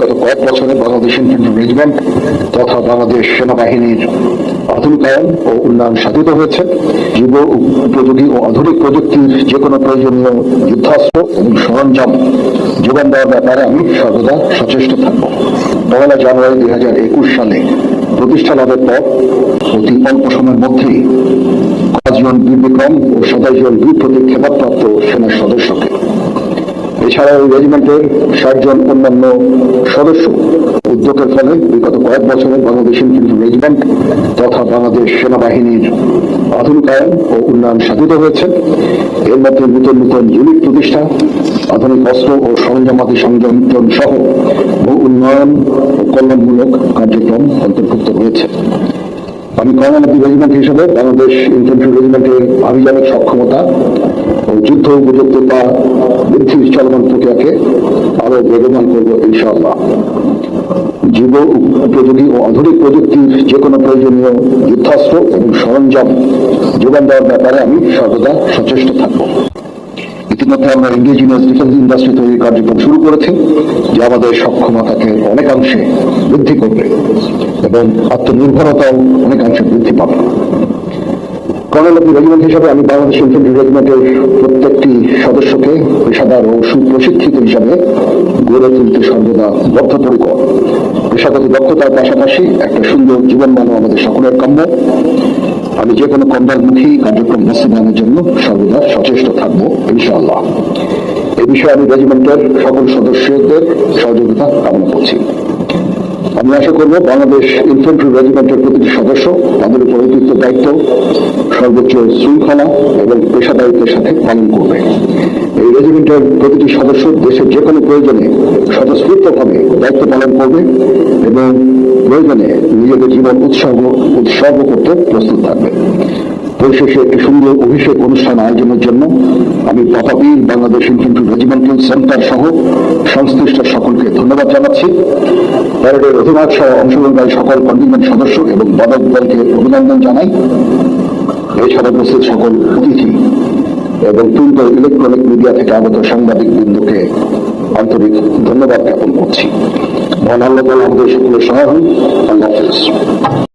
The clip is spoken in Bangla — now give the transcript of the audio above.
বিগত কয়েক বছরে বাংলাদেশ ইনফেন্ট্রি রেজিমেন্ট তথা বাংলাদেশ সেনাবাহিনীর আধুনিকায়ন ও উন্নয়ন সাধিত হয়েছে। যুব উপযোগী ও আধুনিক প্রযুক্তির যে কোনো প্রয়োজনীয় যুদ্ধাস্ত্র এবং সরঞ্জাম যোগান দেওয়ার ব্যাপারে আমি সর্বদা সচেষ্ট থাকব। পয়লা জানুয়ারি দুই হাজার একুশ সালে প্রতিষ্ঠা লাভের পর অতি অল্প সময়ের মধ্যেই পাঁচজন বীর ও সাতাশ জন বীর প্রতীক সেনার সদস্যকে এছাড়াও এই রেজিমেন্টের ষাট জন অন্যান্য সদস্য উদ্যোগের ফলে বিগত কয়েক বছরে বাংলাদেশ ইনফেন্ট্রি রেজিমেন্ট তথা বাংলাদেশ সেনাবাহিনীর আধুনিকায়ন ও উন্নয়ন সাধিত হয়েছে। এর মধ্যে নতুন নতুন ইউনিট প্রতিষ্ঠা, আধুনিক অস্ত্র ও সরঞ্জামাদি সংযোজন সহ বহু উন্নয়ন ও কল্যাণমূলক কার্যক্রম অন্তর্ভুক্ত আমি কর্মমন্ত্রী রেজিমেন্ট হিসেবে বাংলাদেশ ইনফেন্ট্রি রেজিমেন্টের আভিযানিক সক্ষমতা এবং যুদ্ধ উপযুক্ততা বৃদ্ধির চলমান প্রক্রিয়াকে আরও বেগবান করব ইনশাআল্লাহ। যুব উপযোগী ও আধুনিক প্রযুক্তির যে কোনো প্রয়োজনীয় যুদ্ধাস্ত্র এবং সরঞ্জাম যোগান দেওয়ার ব্যাপারে আমি সর্বদা সচেষ্ট থাকব। ইতিমধ্যে আমরা ইন্ডিজিনিয়াস ডিফেন্স ইন্ডাস্ট্রি তৈরির কার্যক্রম শুরু করেছি, যা আমাদের সক্ষমতাকে অনেকাংশে বৃদ্ধি করবে এবং আত্মনির্ভরতাও অনেকাংশে বৃদ্ধি পাবে। কর্নেলপি রেজিমেন্ট হিসাবে আমি বাংলাদেশ ইনফেন্ট্রি রেজিমেন্টের প্রত্যেকটি সদস্যকে পেশাদার ও সুপ্রশিক্ষিত হিসাবে গড়ে তুলতে সর্বদা বদ্ধপরিকর পেশাগত দক্ষতার পাশাপাশি একটা সুন্দর জীবনমানও আমাদের সকলের কাম্য। আমি যে কোনো কন্যামুখী কার্যক্রম বাস্তবায়নের জন্য সর্বদা সচেষ্ট থাকব, ইনশাআল্লাহ। এই বিষয়ে আমি রেজিমেন্টের সকল সদস্যদের সহযোগিতা কামনা করছি। আমি আশা করব বাংলাদেশ ইনফেন্ট্রি রেজিমেন্টের প্রতিটি সদস্য তাদের উপর অতিরিক্ত দায়িত্ব, সর্বোচ্চ শৃঙ্খলা এবং পেশাদারিত্বের সাথে পালন করবে। এই রেজিমেন্টের প্রতিটি সদস্য দেশের যে কোনো প্রয়োজনে স্বতঃস্ফূর্তভাবে দায়িত্ব পালন করবে এবং প্রয়োজনে নিজেদের জীবন উৎসর্গ উৎসর্গ করতে প্রস্তুত থাকবে। পরিশেষে একটি সুন্দর অভিষেক অনুষ্ঠান আয়োজনের জন্য আমি পতাবীর বাংলাদেশ ইনফেন্ট্রি রেজিমেন্টাল সেন্টার সহ সংশ্লিষ্ট সকলকে ধন্যবাদ জানাচ্ছি। প্যারেডের অধিনায়ক সহ অংশগ্রহণকারী সকল কন্টিনমেন্ট সদস্য এবং পদক দলকে অভিনন্দন জানাই। এছাড়া উপস্থিত সকল অতিথি এবং ও ইলেকট্রনিক মিডিয়া থেকে আগত সাংবাদিক বৃন্দকে আন্তরিক ধন্যবাদ জ্ঞাপন করছি। মহান আল্লাহ আমাদের সকলের সহায় আল্লাহ